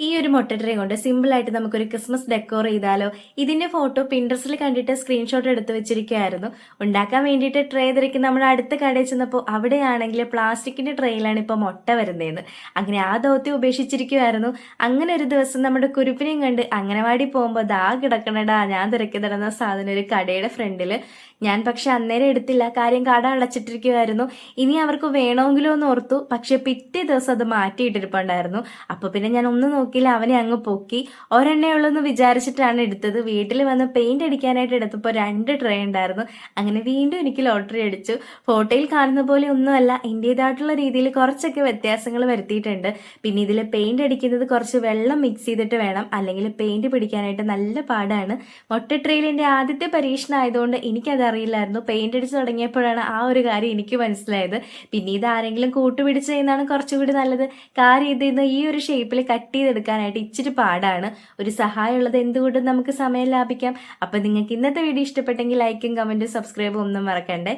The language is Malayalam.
ഈ ഒരു മുട്ട ട്രേ കൊണ്ട് സിമ്പിളായിട്ട് നമുക്കൊരു ക്രിസ്മസ് ഡെക്കോർ ചെയ്താലോ ഇതിന്റെ ഫോട്ടോ പിൻട്രസ്റ്റിൽ കണ്ടിട്ട് സ്ക്രീൻഷോട്ട് എടുത്ത് വെച്ചിരിക്കുകയായിരുന്നു. ഉണ്ടാക്കാൻ വേണ്ടിയിട്ട് ട്രേ തിരക്കി നമ്മൾ അടുത്ത കടയിൽ ചെന്നപ്പോൾ അവിടെയാണെങ്കിൽ പ്ലാസ്റ്റിക്കിന്റെ ട്രേയിലാണ് ഇപ്പോൾ മുട്ട വരുന്നതെന്ന്. അങ്ങനെ ആ ദൗത്യം ഉപേക്ഷിച്ചിരിക്കുമായിരുന്നു അങ്ങനെ ഒരു ദിവസം നമ്മുടെ കുരുപ്പിനെയും കണ്ട് അംഗനവാടി പോകുമ്പോൾ ദാ കിടക്കണടാ ഞാൻ തിരക്കി തരുന്ന സാധനം ഒരു കടയുടെ ഫ്രണ്ടിൽ ഞാൻ പക്ഷെ അന്നേരം എടുത്തില്ല കാര്യം കട അടച്ചിട്ടിരിക്കുമായിരുന്നു ഇനി അവർക്ക് വേണമെങ്കിലോ എന്ന് ഓർത്തു പക്ഷെ പിറ്റേ ദിവസം അത് മാറ്റിയിട്ടിരിപ്പുണ്ടായിരുന്നു. അപ്പോൾ പിന്നെ ഞാൻ ഒന്നും നോക്കിയില്ല അവനെ അങ്ങ് പൊക്കി ഒരെണ്ണേ ഉള്ളൂ വിചാരിച്ചിട്ടാണ് എടുത്തത്. വീട്ടിൽ വന്ന് പെയിന്റ് അടിക്കാനായിട്ട് എടുത്തപ്പോൾ രണ്ട് ട്രേ ഉണ്ടായിരുന്നു. അങ്ങനെ വീണ്ടും എനിക്ക് ലോട്ടറി അടിച്ചു. ഫോട്ടോയിൽ കാണുന്ന പോലെ ഒന്നുമല്ല എന്റേതായിട്ടുള്ള രീതിയിൽ കുറച്ചൊക്കെ വ്യത്യാസങ്ങൾ വരുത്തിയിട്ടുണ്ട്. പിന്നെ ഇതിൽ പെയിന്റ് അടിക്കുന്നത് കുറച്ച് വെള്ളം മിക്സ് ചെയ്തിട്ട് വേണം. അല്ലെങ്കിൽ പെയിന്റ് പിടിക്കാനായിട്ട് നല്ല പാടാണ്. മൊട്ട ട്രെയിൽ എന്റെ ആദ്യത്തെ പരീക്ഷണം ആയതുകൊണ്ട് എനിക്കതറിയില്ലായിരുന്നു പെയിന്റ് അടിച്ച് തുടങ്ങിയപ്പോഴാണ് ആ ഒരു കാര്യം എനിക്ക് മനസ്സിലായത്. പിന്നെ ഇത് ആരെങ്കിലും കൂട്ടുപിടിച്ച് ചെയ്യുന്നതാണ് കുറച്ചുകൂടി നല്ലത്. കാര്യം ഇത് ഈ ഒരു ഷേപ്പിൽ കട്ട് ചെയ്തെടുക്കാനായിട്ട് ഇച്ചിരി പാടാണ്. ഒരു സഹായമുള്ളത് എന്തുകൊണ്ടും നമുക്ക് സമയം ലാഭിക്കാം. അപ്പം നിങ്ങൾക്ക് ഇന്നത്തെ വീഡിയോ ഇഷ്ടപ്പെട്ടെങ്കിൽ ലൈക്കും കമന്റും സബ്സ്ക്രൈബും ഒന്നും മറക്കണ്ടേ.